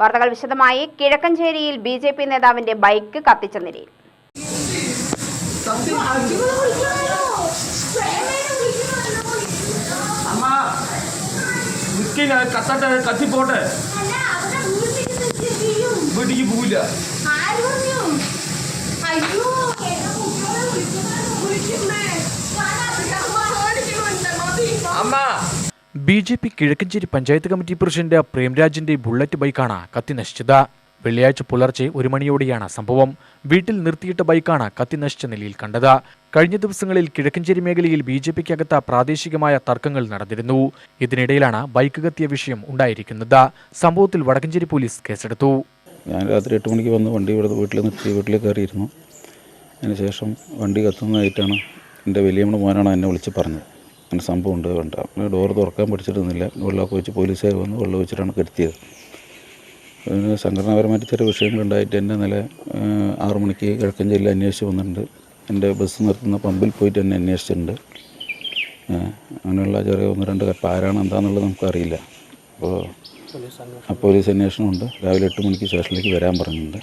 വാർത്തകൾ വിശദമായി. കിഴക്കഞ്ചേരിയിൽ ബി ജെ പി നേതാവിന്റെ ബൈക്ക് കത്തിച്ച നിലയിൽ. കത്തട്ടെ കത്തിപ്പോട്ടെ. വീട്ടിക്ക് പോവില്ല. B J P Kizhakkancheri panchayat committee president പ്രേംരാജിന്റെ bullet ബൈക്കാണ് കത്തി നശിച്ചത്. വെള്ളിയാഴ്ച പുലർച്ചെ ഒരു മണിയോടെയാണ് സംഭവം. വീട്ടിൽ നിർത്തിയിട്ട ബൈക്കാണ് കത്തി നശിച്ച നിലയിൽ കണ്ടത്. കഴിഞ്ഞ ദിവസങ്ങളിൽ കിഴക്കഞ്ചേരി മേഖലയിൽ ബി ജെ പിക്കകത്ത് പ്രാദേശികമായ തർക്കങ്ങൾ നടന്നിരുന്നു. ഇതിനിടയിലാണ് ബൈക്ക് കത്തിയ വിഷയം ഉണ്ടായിരിക്കുന്നത്. സംഭവത്തിൽ വടക്കഞ്ചേരി പോലീസ് കേസെടുത്തു. ഞാൻ രാത്രി എട്ട് മണിക്ക് വന്ന് വണ്ടി ഇവിടെ വീട്ടിൽ നിർത്തി വീട്ടിൽ കയറിയിരുന്നു. അതിനുശേഷം വണ്ടി കത്തുന്നതായിട്ടാണ് എന്റെ വലിയമ്മ മോനാണ് എന്നെ വിളിച്ച് പറഞ്ഞത്. അങ്ങനെ സംഭവം ഉണ്ട് വേണ്ട ഡോർ തുറക്കാൻ പഠിച്ചിരുന്നില്ല വെള്ളമൊക്കെ വെച്ച് പോലീസുകാർ വന്ന് വെള്ളം വെച്ചിട്ടാണ് കെടുത്തിയത്. അതിന് സംഘടനാപരമായിട്ട് ചെറിയ വിഷയങ്ങളുണ്ടായിട്ട് എന്നെ നില ആറു മണിക്ക് കിഴക്കൻ ജില്ല അന്വേഷിച്ച് വന്നിട്ടുണ്ട്. എന്റെ ബസ് നിർത്തുന്ന പമ്പിൽ പോയിട്ട് എന്നെ അന്വേഷിച്ചിട്ടുണ്ട്. അങ്ങനെയുള്ള ചെറിയ ഒന്ന് രണ്ട് ആരാണ് എന്താണെന്നുള്ളത് നമുക്കറിയില്ല. അപ്പോൾ പോലീസ് അന്വേഷണമുണ്ട്. രാവിലെ എട്ട് മണിക്ക് സ്റ്റേഷനിലേക്ക് വരാൻ പറഞ്ഞിട്ടുണ്ട്.